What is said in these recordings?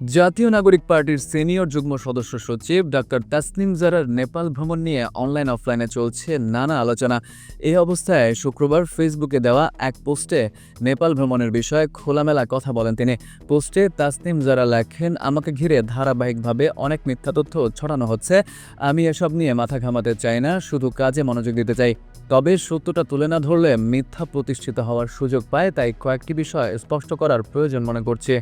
জাতীয় নাগরিক পার্টির সিনিয়র যুগ্ম সদস্য সচিব ডাক্তার তাসনিম জারার নেপাল ভ্রমণ নিয়ে অনলাইন, অফলাইনে চলছে নানা আলোচনা। এই অবস্থায় শুক্রবার ফেসবুকে দেওয়া এক পোস্টে নেপাল ভ্রমণের বিষয়ে খোলামেলা কথা বলেন তিনি। পোস্টে তাসনিম জারা লেখেন, আমাকে ঘিরে ধারাবাহিকভাবে অনেক মিথ্যা তথ্য ছড়ানো হচ্ছে। আমি এসব নিয়ে মাথা ঘামাতে চাই না, শুধু কাজে মনোযোগ দিতে চাই। তবে সত্যটা তুলে না ধরলে মিথ্যা প্রতিষ্ঠিত হওয়ার সুযোগ পায়, তাই কয়েকটি বিষয় স্পষ্ট করার প্রয়োজন মনে করছি।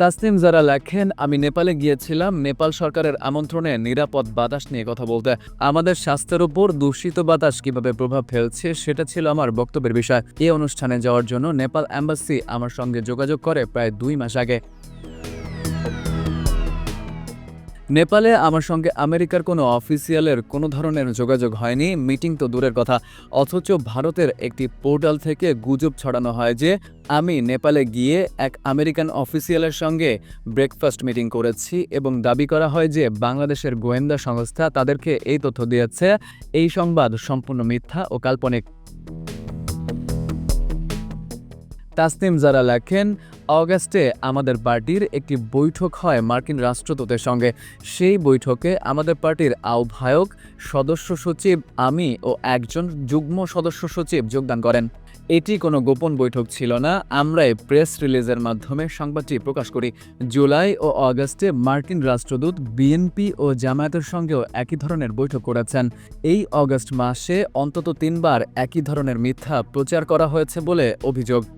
তাসনিম যারা লেখেন, আমি নেপালে গিয়েছিলাম। নেপাল সরকারের আমন্ত্রণে নিরাপদ বাতাস নিয়ে কথা বলতে। আমাদের স্বাস্থ্যের উপর দূষিত বাতাস কীভাবে প্রভাব ফেলছে, সেটা ছিল আমার বক্তব্যের বিষয়। এই অনুষ্ঠানে যাওয়ার জন্য নেপাল অ্যাম্বাসি আমার সঙ্গে যোগাযোগ করে প্রায় দুই মাস আগে। নেপালে আমার সঙ্গে আমেরিকার কোনো অফিসিয়ালের কোনো ধরনের যোগাযোগ হয়নি। মিটিং তো দূরের কথা। অথচ ভারতের একটি পোর্টাল থেকে গুজব ছড়ানো হয় যে, আমি নেপালে গিয়ে এক আমেরিকান অফিসিয়ালের সঙ্গে ব্রেকফাস্ট মিটিং করেছি এবং দাবি করা হয় যে, বাংলাদেশের গোয়েন্দা সংস্থা তাদেরকে এই তথ্য দিয়েছে। এই সংবাদ সম্পূর্ণ মিথ্যা ও কাল্পনিক। তাসনিম যারা লেখেন অগাস্টে আমাদের পার্টির একটি বৈঠক হয় মার্কিন রাষ্ট্রদূতের সঙ্গে। সেই বৈঠকে আমাদের পার্টির আহ্বায়ক, সদস্য সচিব, আমি ও একজন যুগ্ম সদস্য সচিব যোগদান করেন। এটি কোনো গোপন বৈঠক ছিল না। আমরাই প্রেস রিলিজের মাধ্যমে সংবাদটি প্রকাশ করি। জুলাই ও আগস্টে মার্কিন রাষ্ট্রদূত, বিএনপি ও জামায়াতের সঙ্গেও একই ধরনের বৈঠক করেছেন। এই অগস্ট মাসে অন্তত তিনবার একই ধরনের মিথ্যা প্রচার করা হয়েছে বলে অভিযোগ।